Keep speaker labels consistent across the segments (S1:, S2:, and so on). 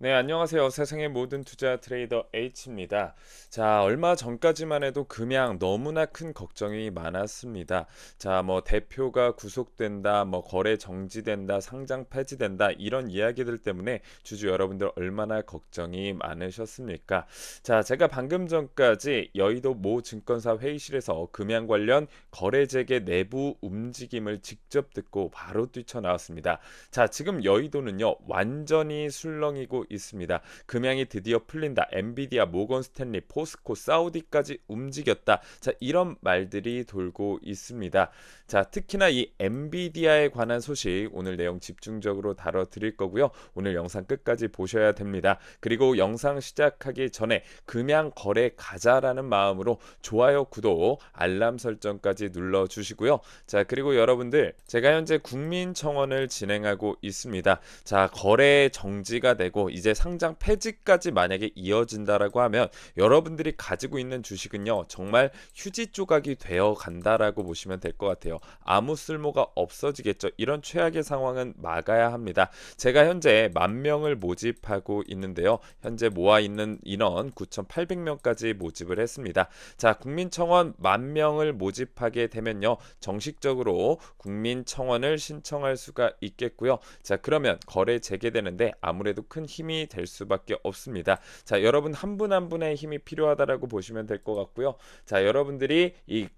S1: 네, 안녕하세요. 세상의 모든 투자 트레이더 H입니다. 자, 얼마 전까지만 해도 금양 너무나 큰 걱정이 많았습니다. 자, 뭐 대표가 구속된다, 뭐 거래 정지된다, 상장 폐지된다 이런 이야기들 때문에 주주 여러분들 얼마나 걱정이 많으셨습니까? 자, 제가 방금 전까지 여의도 모 증권사 회의실에서 금양 관련 거래 재개 내부 움직임을 직접 듣고 바로 뛰쳐나왔습니다. 자, 지금 여의도는요. 완전히 술렁이고 있습니다. 금양이 드디어 풀린다. 엔비디아, 모건 스탠리, 포스코, 사우디까지 움직였다. 자, 이런 말들이 돌고 있습니다. 자, 특히나 이 엔비디아에 관한 소식 오늘 내용 집중적으로 다뤄 드릴 거고요. 오늘 영상 끝까지 보셔야 됩니다. 그리고 영상 시작하기 전에 금양 거래 가자라는 마음으로 좋아요, 구독, 알람 설정까지 눌러 주시고요. 자, 그리고 여러분들 제가 현재 국민청원을 진행하고 있습니다. 자, 거래 정지가 되고 이제 상장 폐지까지 만약에 이어진다라고 하면 여러분들이 가지고 있는 주식은요 정말 휴지 조각이 되어 간다라고 보시면 될 것 같아요. 아무 쓸모가 없어지겠죠. 이런 최악의 상황은 막아야 합니다. 제가 현재 만 명을 모집하고 있는데요. 현재 모아 있는 인원 9,800명까지 모집을 했습니다. 자, 국민청원 만 명을 모집하게 되면요. 정식적으로 국민청원을 신청할 수가 있겠고요. 자, 그러면 거래 재개되는데 아무래도 큰 힘이 될 수밖에 없습니다. 자, 여러분 한 분 한 분의 힘이 필요하다라고 보시면 될 것 같고요. 자, 여러분들이 이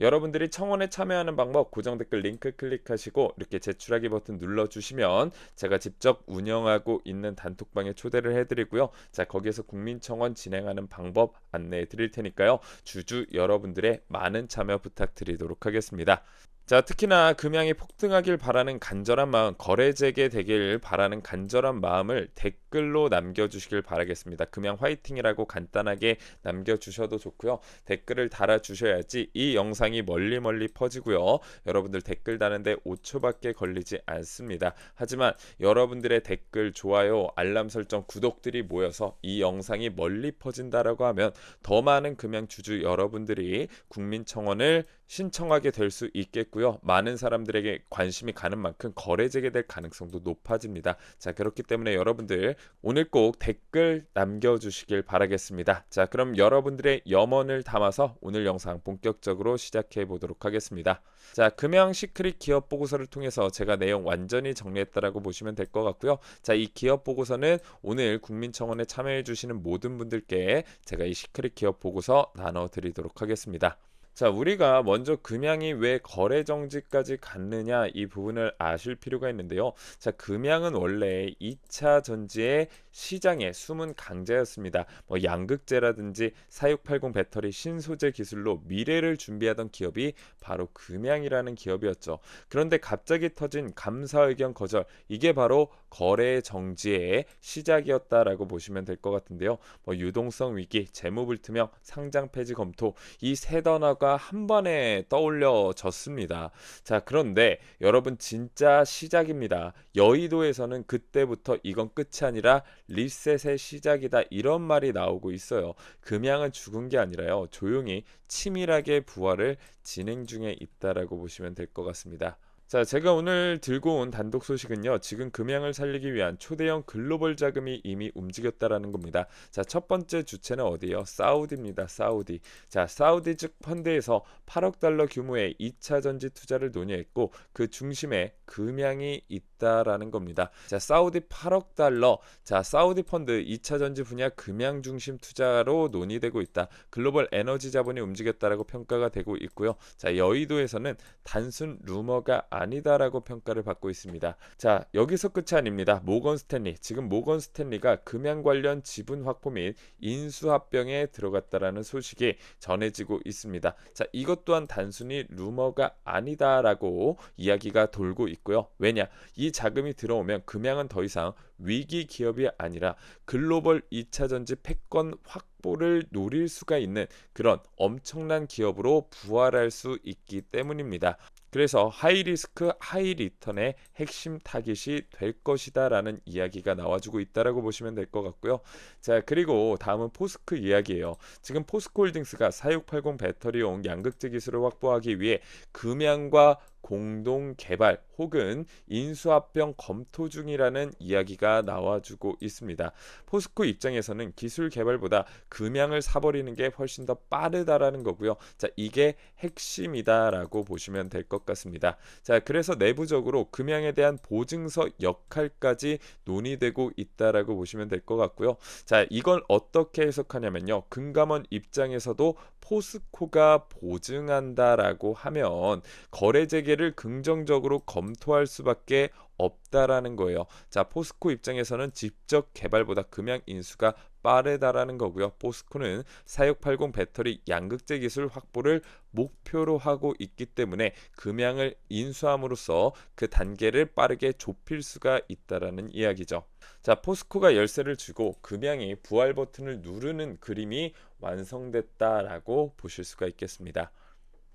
S1: 여러분들이 청원에 참여하는 방법 고정 댓글 링크 클릭하시고 이렇게 제출하기 버튼 눌러주시면 제가 직접 운영하고 있는 단톡방에 초대를 해드리고요. 자 거기에서 국민청원 진행하는 방법 안내해 드릴 테니까요. 주주 여러분들의 많은 참여 부탁드리도록 하겠습니다. 자, 특히나 금양이 폭등하길 바라는 간절한 마음, 거래 재개 되길 바라는 간절한 마음을 댓글 로 남겨주시길 바라겠습니다. 금양 화이팅이라고 간단하게 남겨주셔도 좋고요. 댓글을 달아주셔야지 이 영상이 멀리 멀리 퍼지고요. 여러분들 댓글 다는데 5초밖에 걸리지 않습니다. 하지만 여러분들의 댓글, 좋아요, 알람 설정, 구독들이 모여서 이 영상이 멀리 퍼진다라고 하면 더 많은 금양 주주 여러분들이 국민청원을 신청하게 될 수 있겠고요. 많은 사람들에게 관심이 가는 만큼 거래 재개될 가능성도 높아집니다. 자, 그렇기 때문에 여러분들 오늘 꼭 댓글 남겨주시길 바라겠습니다. 자, 그럼 여러분들의 염원을 담아서 오늘 영상 본격적으로 시작해 보도록 하겠습니다. 자, 금양 시크릿 기업 보고서를 통해서 제가 내용 완전히 정리했다라고 보시면 될 것 같고요. 자, 이 기업 보고서는 오늘 국민청원에 참여해 주시는 모든 분들께 제가 이 시크릿 기업 보고서 나눠 드리도록 하겠습니다. 자, 우리가 먼저 금양이 왜 거래 정지까지 갔느냐 이 부분을 아실 필요가 있는데요. 자, 금양은 원래 2차 전지의 시장의 숨은 강자였습니다. 뭐 양극재라든지 4680 배터리 신소재 기술로 미래를 준비하던 기업이 바로 금양이라는 기업이었죠. 그런데 갑자기 터진 감사 의견 거절 이게 바로 거래 정지의 시작이었다라고 보시면 될 것 같은데요. 뭐 유동성 위기, 재무 불투명, 상장 폐지 검토 이 세 단어가 한 번에 떠올려졌습니다. 자, 그런데 여러분 진짜 시작입니다. 여의도에서는 그때부터 이건 끝이 아니라 리셋의 시작이다 이런 말이 나오고 있어요. 금양은 죽은 게 아니라요. 조용히 치밀하게 부활을 진행 중에 있다라고 보시면 될 것 같습니다. 자, 제가 오늘 들고 온 단독 소식은요. 지금 금양을 살리기 위한 초대형 글로벌 자금이 이미 움직였다라는 겁니다. 자, 첫 번째 주체는 어디요? 사우디입니다. 사우디. 자, 사우디 측 펀드에서 8억 달러 규모의 2차 전지 투자를 논의했고 그 중심에 금양이 있다라는 겁니다. 자, 사우디 8억 달러. 자, 사우디 펀드 2차 전지 분야 금양 중심 투자로 논의되고 있다. 글로벌 에너지 자본이 움직였다라고 평가가 되고 있고요. 자, 여의도에서는 단순 루머가 아니다라고 평가를 받고 있습니다. 자, 여기서 끝이 아닙니다. 모건 스탠리. 지금 모건 스탠리가 금양 관련 지분 확보 및 인수 합병에 들어갔다라는 소식이 전해지고 있습니다. 자, 이것 또한 단순히 루머가 아니다라고 이야기가 돌고 있고요. 왜냐? 이 자금이 들어오면 금양은 더 이상 위기 기업이 아니라 글로벌 2차 전지 패권 확보를 노릴 수가 있는 그런 엄청난 기업으로 부활할 수 있기 때문입니다. 그래서 하이 리스크 하이 리턴의 핵심 타깃이 될 것이다라는 이야기가 나와주고 있다라고 보시면 될 것 같고요. 자 그리고 다음은 포스크 이야기예요. 지금 포스코 홀딩스가 4680 배터리용 양극재 기술을 확보하기 위해 금양과 공동 개발 혹은 인수합병 검토 중이라는 이야기가 나와주고 있습니다. 포스코 입장에서는 기술 개발보다 금양을 사버리는 게 훨씬 더 빠르다라는 거고요. 자, 이게 핵심이다라고 보시면 될 것 같습니다. 자, 그래서 내부적으로 금양에 대한 보증서 역할까지 논의되고 있다라고 보시면 될 것 같고요. 자, 이걸 어떻게 해석하냐면요. 금감원 입장에서도 포스코가 보증한다라고 하면 거래 재개를 긍정적으로 검토할 수밖에 없다라는 거예요. 자, 포스코 입장에서는 직접 개발보다 금양 인수가 빠르다라는 거고요. 포스코는 4680 배터리 양극재 기술 확보를 목표로 하고 있기 때문에 금양을 인수함으로써 그 단계를 빠르게 좁힐 수가 있다라는 이야기죠. 자, 포스코가 열쇠를 주고 금양이 부활 버튼을 누르는 그림이 완성됐다라고 보실 수가 있겠습니다.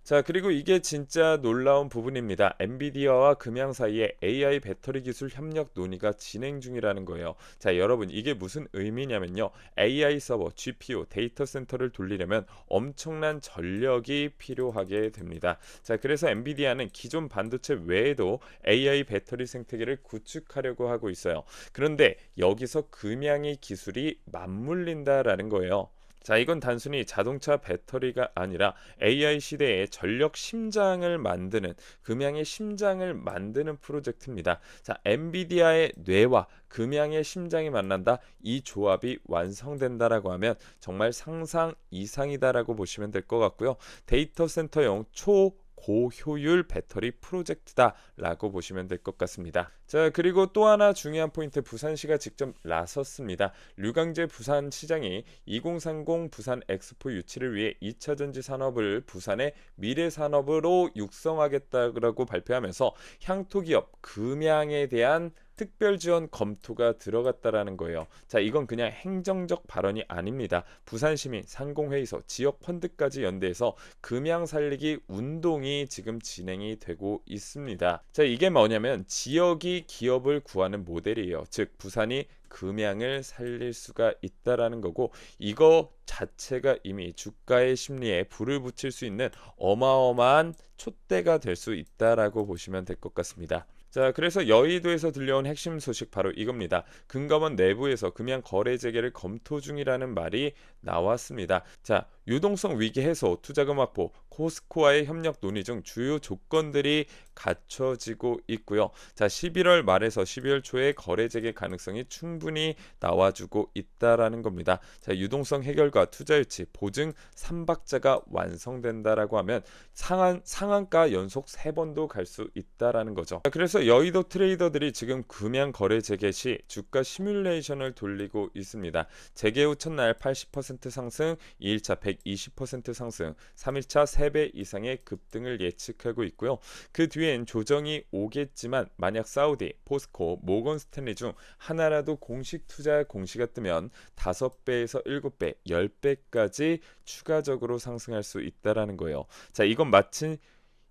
S1: 자, 그리고 이게 진짜 놀라운 부분입니다. 엔비디아와 금양 사이에 AI 배터리 기술 협력 논의가 진행 중이라는 거예요. 자, 여러분, 이게 무슨 의미냐면요. AI 서버, GPU, 데이터 센터를 돌리려면 엄청난 전력이 필요하게 됩니다. 자, 그래서 엔비디아는 기존 반도체 외에도 AI 배터리 생태계를 구축하려고 하고 있어요. 그런데 여기서 금양의 기술이 맞물린다라는 거예요. 자, 이건 단순히 자동차 배터리가 아니라 AI 시대의 전력 심장을 만드는 금양의 심장을 만드는 프로젝트입니다. 자, 엔비디아의 뇌와 금양의 심장이 만난다. 이 조합이 완성된다라고 하면 정말 상상 이상이다라고 보시면 될 것 같고요. 데이터 센터용 초 고효율 배터리 프로젝트다라고 보시면 될 것 같습니다. 자, 그리고 또 하나 중요한 포인트 부산시가 직접 나섰습니다. 류강재 부산시장이 2030 부산 엑스포 유치를 위해 2차 전지 산업을 부산의 미래 산업으로 육성하겠다고 발표하면서 향토 기업 금양에 대한 특별 지원 검토가 들어갔다라는 거예요. 자, 이건 그냥 행정적 발언이 아닙니다. 부산 시민 상공회의소 지역 펀드까지 연대해서 금양 살리기 운동이 지금 진행이 되고 있습니다. 자, 이게 뭐냐면 지역이 기업을 구하는 모델이에요. 즉 부산이 금양을 살릴 수가 있다라는 거고 이거 자체가 이미 주가의 심리에 불을 붙일 수 있는 어마어마한 촛대가 될 수 있다라고 보시면 될 것 같습니다. 자, 그래서 여의도에서 들려온 핵심 소식 바로 이겁니다. 금감원 내부에서 금양 거래 재개를 검토 중이라는 말이 나왔습니다. 자, 유동성 위기 해소, 투자금 확보, 코스코와의 협력 논의 중 주요 조건들이 갖춰지고 있고요. 자, 11월 말에서 12월 초에 거래 재개 가능성이 충분히 나와주고 있다라는 겁니다. 자, 유동성 해결과 투자 유치, 보증 3박자가 완성된다라고 하면 상한 상한가 연속 3번도 갈 수 있다라는 거죠. 자, 그래서 여의도 트레이더들이 지금 금양 거래 재개 시 주가 시뮬레이션을 돌리고 있습니다. 재개 후 첫날 80% 상승, 2일차 120% 상승, 3일차 3배 이상의 급등을 예측하고 있고요. 그 뒤엔 조정이 오겠지만 만약 사우디, 포스코, 모건 스탠리 중 하나라도 공식 투자 공시가 뜨면 5배에서 7배, 10배까지 추가적으로 상승할 수 있다라는 거예요. 자, 이건 마치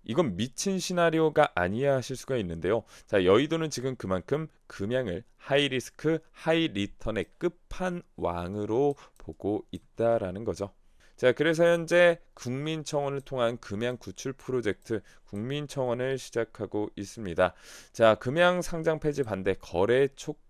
S1: 이건 미친 시나리오가 아니야 하실 수가 있는데요. 자, 여의도는 지금 그만큼 금양을 하이 리스크, 하이 리턴의 끝판왕으로 보고 있다라는 거죠. 자, 그래서 현재 국민청원을 통한 금양 구출 프로젝트 국민청원을 시작하고 있습니다. 자, 금양 상장 폐지 반대 거래 촉구.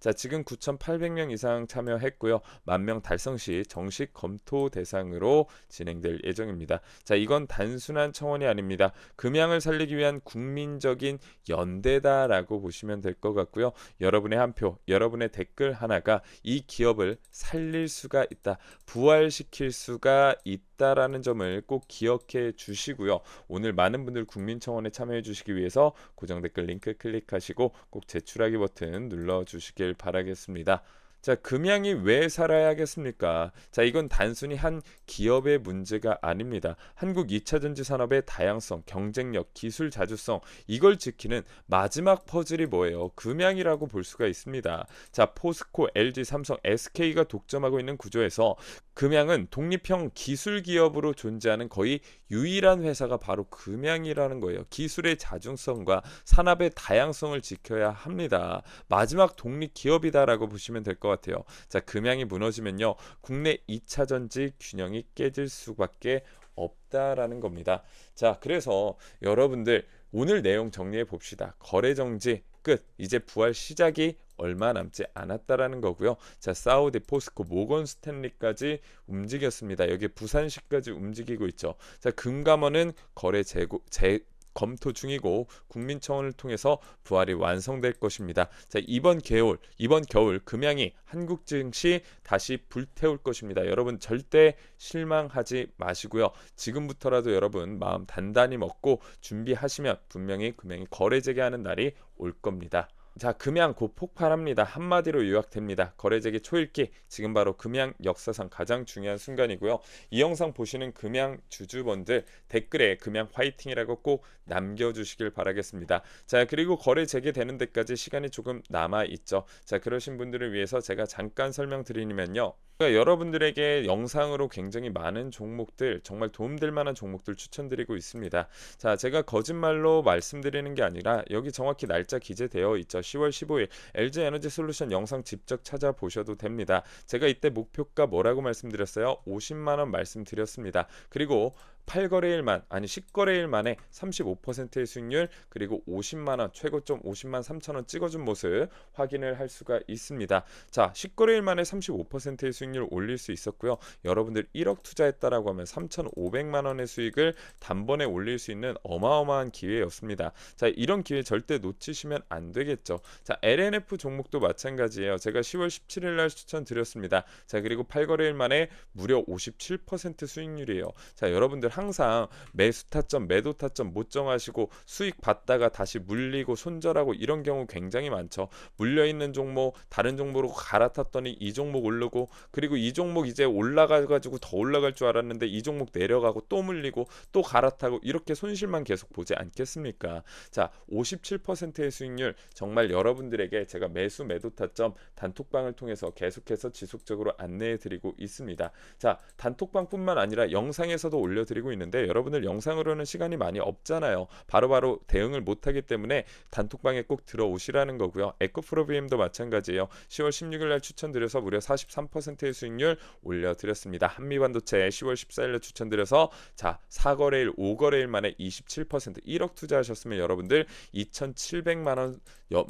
S1: 자, 지금 9,800명 이상 참여했고요. 만 명 달성 시 정식 검토 대상으로 진행될 예정입니다. 자, 이건 단순한 청원이 아닙니다. 금양을 살리기 위한 국민적인 연대다라고 보시면 될 것 같고요. 여러분의 한 표, 여러분의 댓글 하나가 이 기업을 살릴 수가 있다. 부활시킬 수가 있다 라는 점을 꼭 기억해 주시고요. 오늘 많은 분들 국민청원에 참여해 주시기 위해서 고정 댓글 링크 클릭하시고 꼭 제출하기 버튼 눌러 주시길 바라겠습니다. 자, 금양이 왜 살아야겠습니까? 자, 이건 단순히 한 기업의 문제가 아닙니다. 한국 2차 전지 산업의 다양성, 경쟁력, 기술 자주성 이걸 지키는 마지막 퍼즐이 뭐예요? 금양이라고 볼 수가 있습니다. 자, 포스코, LG, 삼성, SK가 독점하고 있는 구조에서 금양은 독립형 기술 기업으로 존재하는 거의 유일한 회사가 바로 금양이라는 거예요. 기술의 자중성과 산업의 다양성을 지켜야 합니다. 마지막 독립 기업이다라고 보시면 될 것 같 아요. 자, 금양이 무너지면요. 국내 2차 전지 균형이 깨질 수밖에 없다라는 겁니다. 자, 그래서 여러분들 오늘 내용 정리해 봅시다. 거래 정지 끝. 이제 부활 시작이 얼마 남지 않았다라는 거고요. 자, 사우디, 포스코, 모건 스탠리까지 움직였습니다. 여기 부산시까지 움직이고 있죠. 자, 금감원은 거래 재고, 재, 검토 중이고 국민청원을 통해서 부활이 완성될 것입니다. 자, 이번 겨울, 이번 겨울 금양이 한국 증시 다시 불태울 것입니다. 여러분 절대 실망하지 마시고요. 지금부터라도 여러분 마음 단단히 먹고 준비하시면 분명히 금양이 거래 재개하는 날이 올 겁니다. 자, 금양 곧 폭발합니다. 한마디로 요약됩니다. 거래재개 초읽기 지금 바로 금양 역사상 가장 중요한 순간이고요. 이 영상 보시는 금양 주주분들 댓글에 금양 화이팅이라고 꼭 남겨주시길 바라겠습니다. 자, 그리고 거래 재개되는 데까지 시간이 조금 남아 있죠. 자, 그러신 분들을 위해서 제가 잠깐 설명드리면요. 그러니까 여러분들에게 영상으로 굉장히 많은 종목들 정말 도움될 만한 종목들 추천드리고 있습니다. 자, 제가 거짓말로 말씀드리는 게 아니라 여기 정확히 날짜 기재되어 있죠. 10월 15일 LG 에너지 솔루션 영상 직접 찾아보셔도 됩니다. 제가 이때 목표가 뭐라고 말씀드렸어요? 50만 원 말씀드렸습니다. 그리고 8거래일만 아니 10거래일 만에 35%의 수익률 그리고 50만 원 최고점 50만 3천 원 찍어준 모습 확인을 할 수가 있습니다. 자 10거래일 만에 35%의 수익률 올릴 수 있었고요. 여러분들 1억 투자했다라고 하면 3,500만 원의 수익을 단번에 올릴 수 있는 어마어마한 기회였습니다. 자 이런 기회 절대 놓치시면 안 되겠죠. 자 LNF 종목도 마찬가지예요. 제가 10월 17일 날 추천드렸습니다. 자 그리고 8거래일 만에 무려 57% 수익률이에요. 자 여러분들 항상 매수 타점, 매도 타점 못 정하시고 수익 받다가 다시 물리고 손절하고 이런 경우 굉장히 많죠. 물려 있는 종목 다른 종목으로 갈아탔더니 이 종목 오르고 그리고 이 종목 이제 올라가 가지고 더 올라갈 줄 알았는데 이 종목 내려가고 또 물리고 또 갈아타고 이렇게 손실만 계속 보지 않겠습니까? 자, 57%의 수익률 정말 여러분들에게 제가 매수 매도 타점 단톡방을 통해서 계속해서 지속적으로 안내해 드리고 있습니다. 자, 단톡방뿐만 아니라 영상에서도 올려 드리고 있는데 여러분들 영상으로는 시간이 많이 없잖아요. 바로 바로 대응을 못 하기 때문에 단톡방에 꼭 들어오시라는 거고요. 에코프로비엠도 마찬가지예요. 10월 16일 날 추천드려서 무려 43%의 수익률 올려드렸습니다. 한미반도체 10월 14일에 추천드려서 자 4거래일 5거래일 만에 27% 1억 투자하셨으면 여러분들 2,700만 원 여,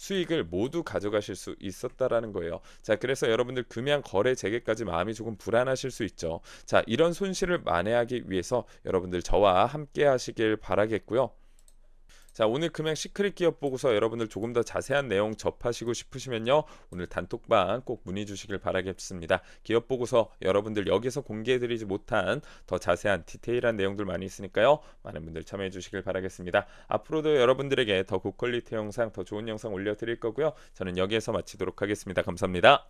S1: 수익을 모두 가져가실 수 있었다라는 거예요. 자, 그래서 여러분들 금양 거래 재개까지 마음이 조금 불안하실 수 있죠. 자, 이런 손실을 만회하기 위해서 여러분들 저와 함께 하시길 바라겠고요. 자 오늘 금양 시크릿 기업 보고서 여러분들 조금 더 자세한 내용 접하시고 싶으시면요. 오늘 단톡방 꼭 문의 주시길 바라겠습니다. 기업 보고서 여러분들 여기서 공개해드리지 못한 더 자세한 디테일한 내용들 많이 있으니까요. 많은 분들 참여해 주시길 바라겠습니다. 앞으로도 여러분들에게 더 고퀄리티 영상 더 좋은 영상 올려드릴 거고요. 저는 여기에서 마치도록 하겠습니다. 감사합니다